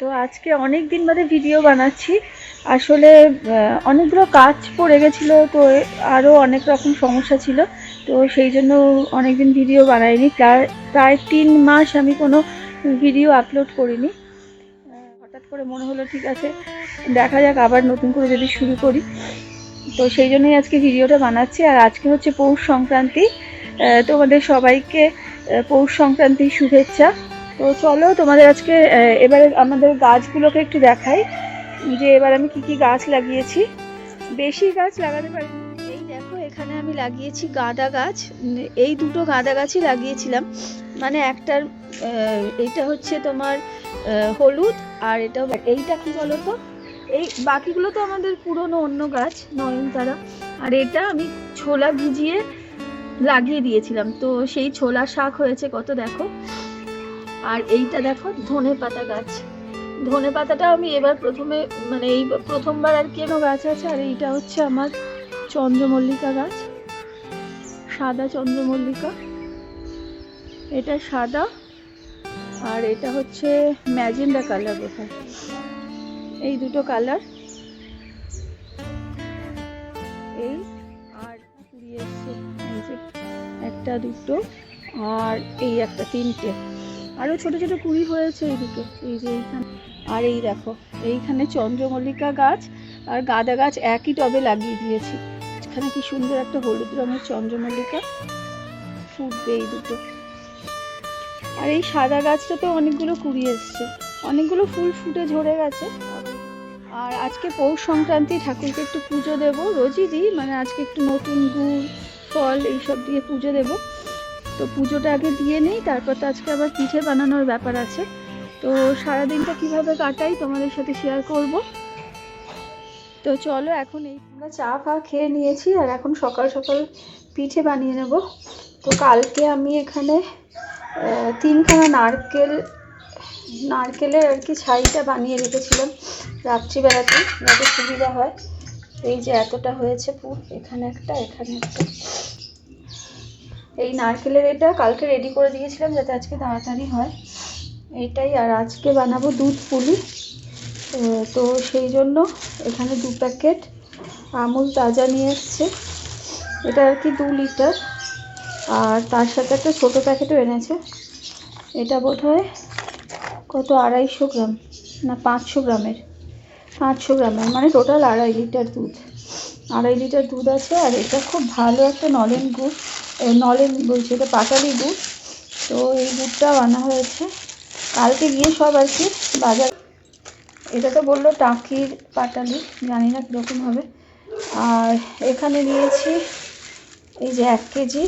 তো আজকে অনেক দিন বাদে ভিডিও বানাচ্ছি। আসলে অনেকগুলো কাজ পড়ে গেছিল, তো আরও অনেক রকম সমস্যা ছিল। তো সেই জন্য অনেক দিন ভিডিও বানাইনি। প্রায় প্রায় তিন মাস আমি কোনো ভিডিও আপলোড করিনি। হঠাৎ করে মনে হলো, ঠিক আছে, দেখা যাক আবার নতুন করে যদি শুরু করি। তো সেই জন্যই আজকে ভিডিওটা বানাচ্ছি। আর আজকে হচ্ছে পৌষ সংক্রান্তি। তোমাদের সবাইকে পৌষ সংক্রান্তির শুভেচ্ছা। তো চলো তোমাদের আজকে এবারে আমাদের গাছগুলোকে একটু দেখাই যে এবার আমি কি কি গাছ লাগিয়েছি। বেশি গাছ লাগাতে পারিনি। এই দেখো, এখানে আমি লাগিয়েছি গাঁদা গাছ। এই দুটো গাঁদা গাছই লাগিয়েছিলাম। মানে একটার এইটা হচ্ছে তোমার হলুদ আর এটা এইটা কি বলো তো এই বাকিগুলো তো আমাদের পুরনো অন্য গাছ, নয়নতারা। আর এটা আমি ছোলা ভিজিয়ে লাগিয়ে দিয়েছিলাম। তো সেই ছোলা শাক হয়েছে, কত দেখো। আর এইটা দেখো, ধনে পাতা গাছ। ধনে পাতাটা আমি এবার প্রথমে মানে এই প্রথমবার আর কেন গাছ আছে, আর এইটা হচ্ছে আমার চন্দ্রমল্লিকা গাছ। সাদা চন্দ্রমল্লিকা। এটা সাদা, আর এটা হচ্ছে ম্যাজেন্ডা কালার বোধহয়। এই দুটো কালার। এই আর এসছে একটা দুটো, আর এই একটা তিনটে। আরও ছোট ছোট কুড়ি হয়েছে এইদিকে এই যে এইখানে। আর এই দেখো, এইখানে চন্দ্রমল্লিকা গাছ আর গাঁদা গাছ একই টবে লাগিয়ে দিয়েছি। এখানে কি সুন্দর একটা হলুদ রঙের চন্দ্রমল্লিকা ফুটবে এই দুটো। আর এই সাদা গাছটাতে অনেকগুলো কুড়ি এসছে। অনেকগুলো ফুল ফুটে ঝরে গেছে। আর আজকে পৌষ সংক্রান্তি, ঠাকুরকে একটু পুজো দেব। রোজই দিই মানে আজকে একটু নতুন গুড়, ফল এইসব দিয়ে পুজো দেব। তো পুজোটা আগে দিয়ে নিই, তারপর তো আজকে আবার পিঠে বানানোর ব্যাপার আছে। তো সারাদিনটা কীভাবে কাটাই তোমাদের সাথে শেয়ার করব। তো চলো এখন এই আমরা চা ফা খেয়ে নিয়েছি, আর এখন সকাল সকাল পিঠে বানিয়ে নেব। তো কালকে আমি এখানে তিনখানা নারকেল, নারকেলের আর কি ছাইটা বানিয়ে রেখেছিলাম রাত্রিবেলাতে, যাতে সুবিধা হয়। এই যে এতটা হয়েছে পুর, এখানে একটা এখানে একটা। এই নারকেলের এটা কালকে রেডি করে দিয়েছিলাম যাতে আজকে তাড়াতাড়ি হয়। এটাই আর আজকে বানাবো দুধ পুলি। তো সেই জন্য এখানে দু প্যাকেট আমুল তাজা নিয়ে এসছে। এটা আর কি দু লিটার। আর তার সাথে একটা ছোটো প্যাকেটও এনেছে। এটা বোধ হয় কত, আড়াইশো গ্রাম? না, পাঁচশো গ্রামের। পাঁচশো গ্রামের মানে টোটাল আড়াই লিটার দুধ। আড়াই লিটার দুধ আছে আর এটা খুব ভালো একটা নলেন গুড়। নলেন বলছি এটা পাটালি গুড় তো এই গুড়টা আনা হয়েছে। কালকে গিয়ে সব আর কি বাজার এটা তো বলল টাকির পাটালি, জানি না কীরকম হবে। আর এখানে নিয়েছি এই যে এক কেজি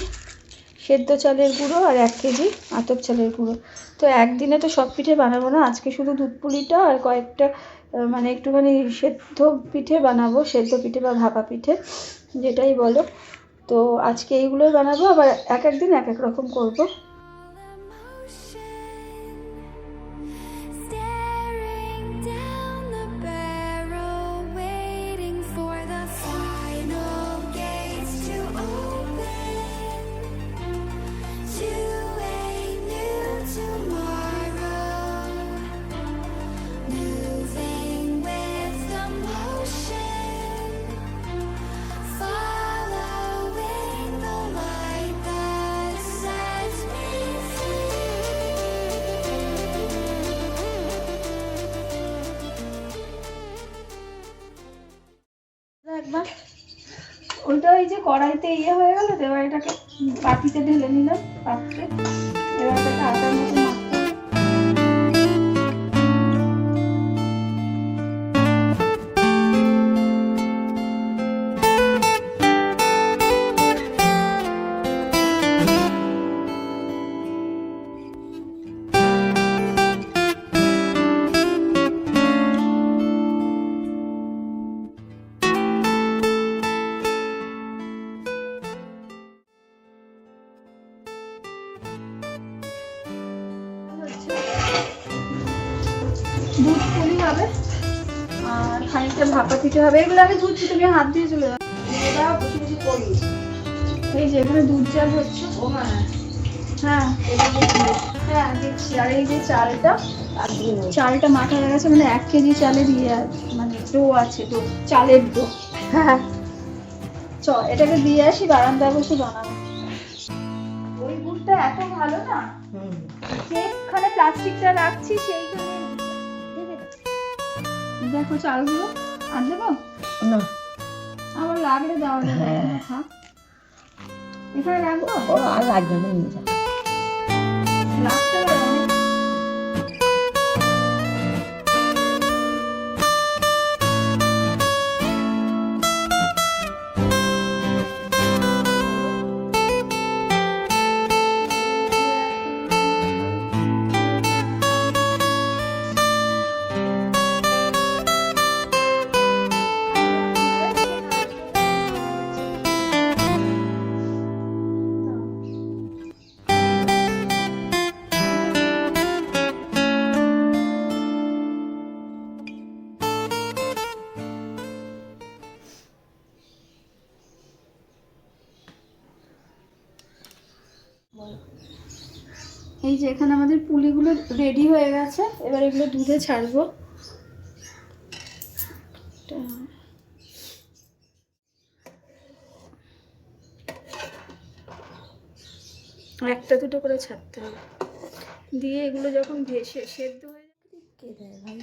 সেদ্ধ চালের গুঁড়ো আর এক কেজি আতপ চালের গুঁড়ো। তো একদিনে তো সব পিঠে বানাবো না, আজকে শুধু দুধ পুলিটা আর কয়েকটা মানে একটুখানি সেদ্ধ পিঠে বানাবো, সেদ্ধ পিঠে বা ভাপা পিঠে, যেটাই বলো। তো আজকে এইগুলোই বানাবো আবার এক একদিন এক এক রকম করব। একবার। ওইটা ওই যে কড়াইতে ইয়ে হয়ে গেল, তো এবার এটাকে পাতিতে ঢেলে নিলাম, পাত্রে। এবার এটাকে আটার মতো দুধ পুলি হবে। আর খানিকটা ভাপা পিঠে হবে। এগুলো আগে দুধ তুমি হাত দিয়ে চলে করি। এই যে এখানে দুধ জাল হচ্ছে। ও হ্যাঁ। হ্যাঁ হ্যাঁ দিচ্ছি। আর এই যে চালটা চালটা মাখা হয়ে গেছে মানে এক কেজি চালের ইয়ে মানে ডো আছে ডো চালের ডো। হ্যাঁ। চ এটাকে দিয়ে আসি বারান্দায় বসে বানাবো। ওই গুড়টা এত ভালো না? যেখানে প্লাস্টিকটা রাখছি সেইখানে। দেখো চালগুলো আর দেবো? না। আমার লাগলে দাও না হ্যাঁ। এখানে রাখব? আর লাগবে না এই যে এখানে আমাদের পুলিগুলো রেডি হয়ে গেছে। এবার এগুলো দুধে ছাড়বো। একটা দুটো করে ছাড়তে হবে। দিয়ে এগুলো যখন ভেসে সেদ্ধ হয়ে যাবে কে দেয় ভাই?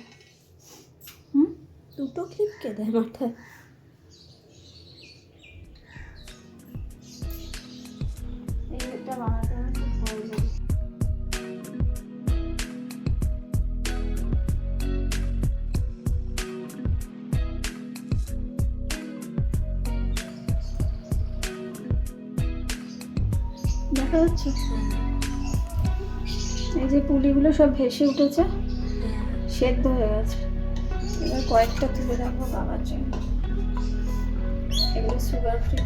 হুম? দুটো ক্লিপ কে দেয় মাথায়? এটা বানাতে খুব লাগে দেখা যাচ্ছে। এই যে পুলিগুলো সব ভেসে উঠেছে, সেদ্ধ হয়ে গেছে। এবার কয়েকটা তুলে রাখব বাবার জন্য। এগুলো সুগার ফ্রি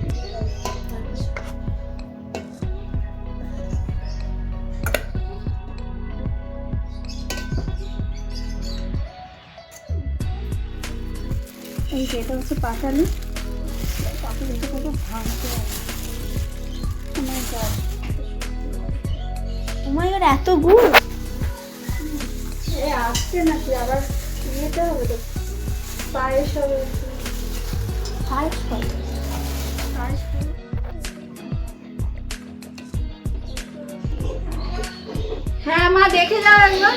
এই যে এটা হচ্ছে পাটালি। পাটালি এটা কত ভাঙতে হবে মাই গড এত গুড়! এ আসছে নাকি? আবার ইয়েতে হবে তো। পায়েস হবে পায়েস করে পায়েস হবে। হ্যাঁ মা দেখে যাও একবার।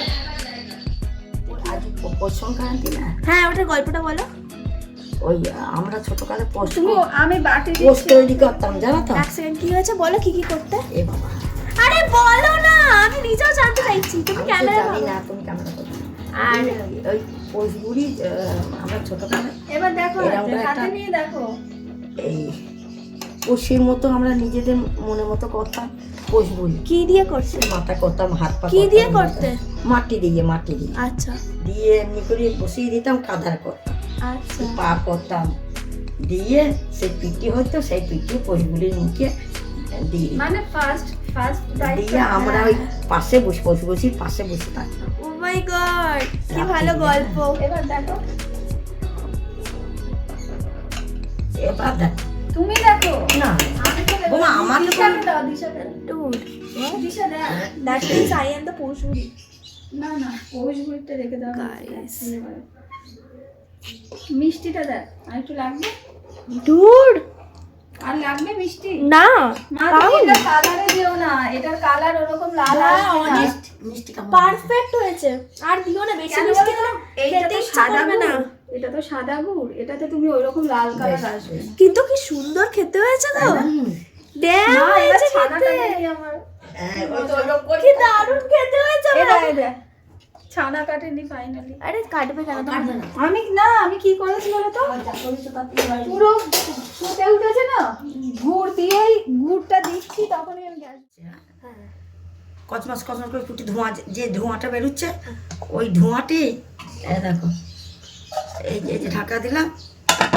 হ্যাঁ ওটার গল্পটা বলো। ওই আমরা ছোটকালে তুমি আমি বাটি দিচ্ছি। তৈরি করতাম জানো তো? সেকেন্ড কি হয়েছে বলো কি কি করতে? এ বাবা। আরে বলো না আমি নিজেও জানতে চাইছি। তুমি ক্যামেরা জানি না তুমি ক্যামেরা করো। আর ওই পোষগুড়ি আমরা ছোটকালে এবার দেখো হাতে, নিয়ে দেখো। এই পোষের মতো আমরা নিজেদের মনে মতো করতাম পোষ বলি কি দিয়ে করছে? মাথা করতাম হাত পা কি দিয়ে করতে? মাটি দিয়ে মাটি দিয়ে। আচ্ছা। দিয়ে এমনি করে বসিয়ে দিতাম কাদার করতাম। পা করতাম দিয়ে সেই পিঠি হতো সেই পিঠি পোষগুলির মুখে দিয়ে মানে ফার্স্ট ফার্স্ট দিয়ে আমরা ওই পাশে বসে বসে বসে পাশে বসে থাকতাম ও মাই গড কি ভালো গল্প। এবার দেখো। এবার দেখ। তুমি দেখো। না। বোমা, আমার দিশাকে দাও দিশাকে ডুড দিশা দেখ that means I am the পশুরি না না পৌষ গুড়িটা রেখে দাও। Guys. মিষ্টিটা দেখ আর একটু লাগবে? ডুড আর লাগবে মিষ্টি? না মা তুমি এটা কালারে দিও না এটার কালার ওরকম লাল পারফেক্ট হয়েছে। আর দিও না বেশি মিষ্টি বলো তো? এইটা খেতে তো সাদা না। গুড়। এটা তো সাদা গুড়। এটাতে তুমি ওইরকম লাল কালার আসবে কিন্তু কি সুন্দর খেতে হয়েছে তো। হুম। ড্যাম হয়েছে সাদা খেতে। আমার। হ্যাঁ, কি দারুণ খেতে হয়েছে আমার। ছানা কাটেনি ফাইনালি আরে কাটবে কেন? তোমার আমি না আমি কি করেছি বলো তো? হয়। পুরো ফুটে উঠেছে না? গুড় দিয়েই গুড়টা দিচ্ছি তখনই আমি গ্যাস কচমাস কচমাস করে ফুটে ধোঁয়া যে- যে ধোঁয়াটা বেরোচ্ছে ওই ধোঁয়াটি এই দেখো এই যে- এই যে ঢাকা দিলাম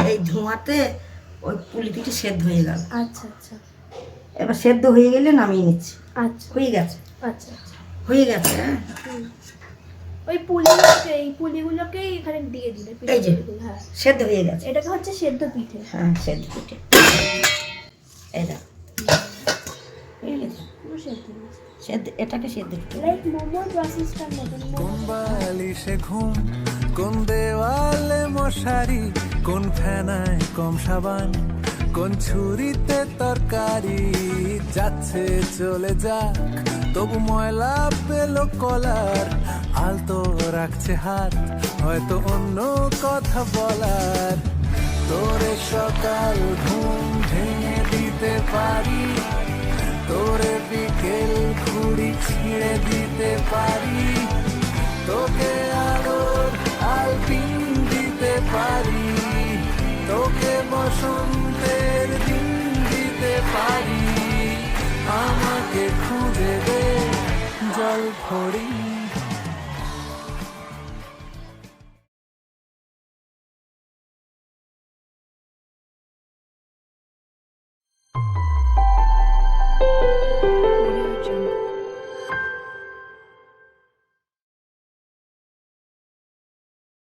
এই ধোঁয়াতে ওই পুলি পিঠে সেদ্ধ হয়ে গেল। আচ্ছা আচ্ছা। এবার সেদ্ধ হয়ে গেলে নামিয়ে নিচ্ছি। আচ্ছা। হয়ে গেছে। আচ্ছা হয়ে গেছে হ্যাঁ। ওই পুলিগুলোকে এই পুলিগুলোকেই এখানে দিয়ে দিলে পিঠে এই যে। হ্যাঁ। সেদ্ধ হয়ে গেছে। এটাকে হচ্ছে সেদ্ধ পিঠে। হ্যাঁ সেদ্ধ পিঠে। এই এটাকে সেদ্ধ লাইক প্রসেসটার মতন বালিশে ঘুম কোন দেওয়ালে মশারি কোন ফেনায় কম সাবান কোন ছুরিতে তরকারি যাচ্ছে চলে যাক তবু ময়লা পেল কলার আলতো রাখছে হাত, হয়তো অন্য কথা বলার। তোরে সকাল ঘুম ভেঙে দিতে পারি, তোরে বিকেল খুঁড়ি ছিঁড়ে দিতে পারি, তোকে আরও আলপিন দিতে পারি, তোকে বসন্তের দিন দিতে পারি। আমাকে খুঁজে দে জল ভরি